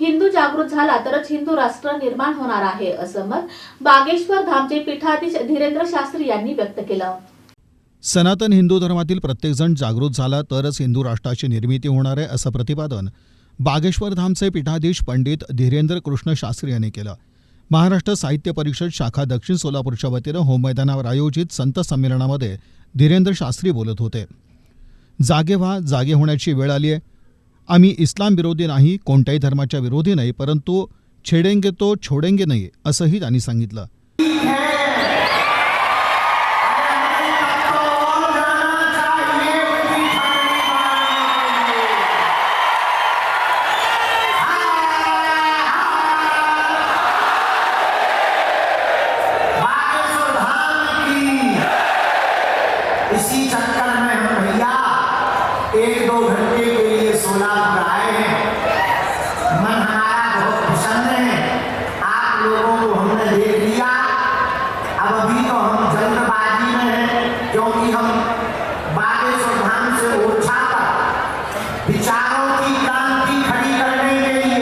हिंदू जागृत झाला तरच हिंदू राष्ट्र निर्माण होणार आहे असं मत बागेश्वर धामचे पीठाधीश धीरेंद्र शास्त्री यांनी व्यक्त केलं. सनातन हिंदू धर्मातील प्रत्येकजण जागृत झाला तरच हिंदू राष्ट्राची निर्मिती होणार आहे असं प्रतिपादन बागेश्वर धामचे पीठाधीश पंडित धीरेंद्र कृष्ण शास्त्री यांनी केलं. महाराष्ट्र साहित्य परिषद शाखा दक्षिण सोलापूरच्या वतीनं होम मैदानावर आयोजित संत संमेलनामध्ये धीरेंद्र शास्त्री बोलत होते. जागे व्हा जागे होण्याची वेळ आली आहे आम्ही इस्लाम विरोधी नाही कोणत्याही धर्माच्या विरोधी नाही परंतु छेडेंगे तो छोडेंगे नाही असंही त्यांनी सांगितलं. हमने देख लिया अब अभी तो हम जल्दबाजी में हैं क्योंकि हम बागेश्वर धाम से ओरछा तक विचारों की क्रांति खड़ी करने के लिए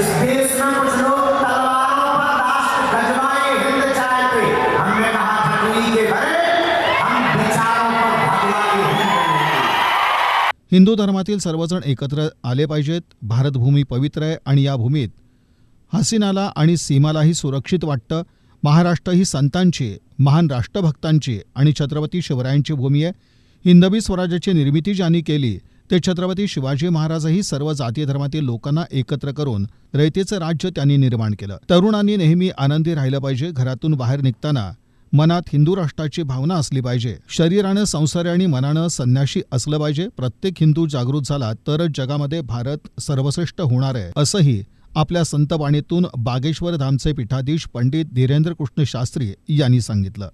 इस देश में कुछ लोग तलवारों पर राष्ट्र गजवाए हिंद चाहते हमने कहा धरती के भरे हम विचारों पर भगवाए हिंद हिंदू धर्मातील सर्वजण एकत्र आले पाहिजेत. भारतभूमी पवित्र आहे आणि या भूमीत हसीनाला आणि सीमालाही सुरक्षित वाटतं. महाराष्ट्र ही संतांची महान राष्ट्रभक्तांची आणि छत्रपती शिवरायांची भूमी आहे. हिंदवी स्वराज्याची निर्मिती ज्यांनी केली ते छत्रपती शिवाजी महाराजही सर्व जाती धर्मातील लोकांना एकत्र करून रयतेचं राज्य त्यांनी निर्माण केलं. तरुणांनी नेहमी आनंदी राहिलं पाहिजे घरातून बाहेर निघताना. मनात हिंदू राष्ट्राची भावना असली पाहिजे. शरीरानं संसारी आणि मनानं संन्याशी असलं पाहिजे. प्रत्येक हिंदू जागृत झाला तरच जगामध्ये भारत सर्वश्रेष्ठ होणार आहे असंही आपल्या संतवाणीतून बागेश्वर धामचे पीठाधीश पंडित धीरेंद्र कृष्ण शास्त्री यांनी सांगितलं.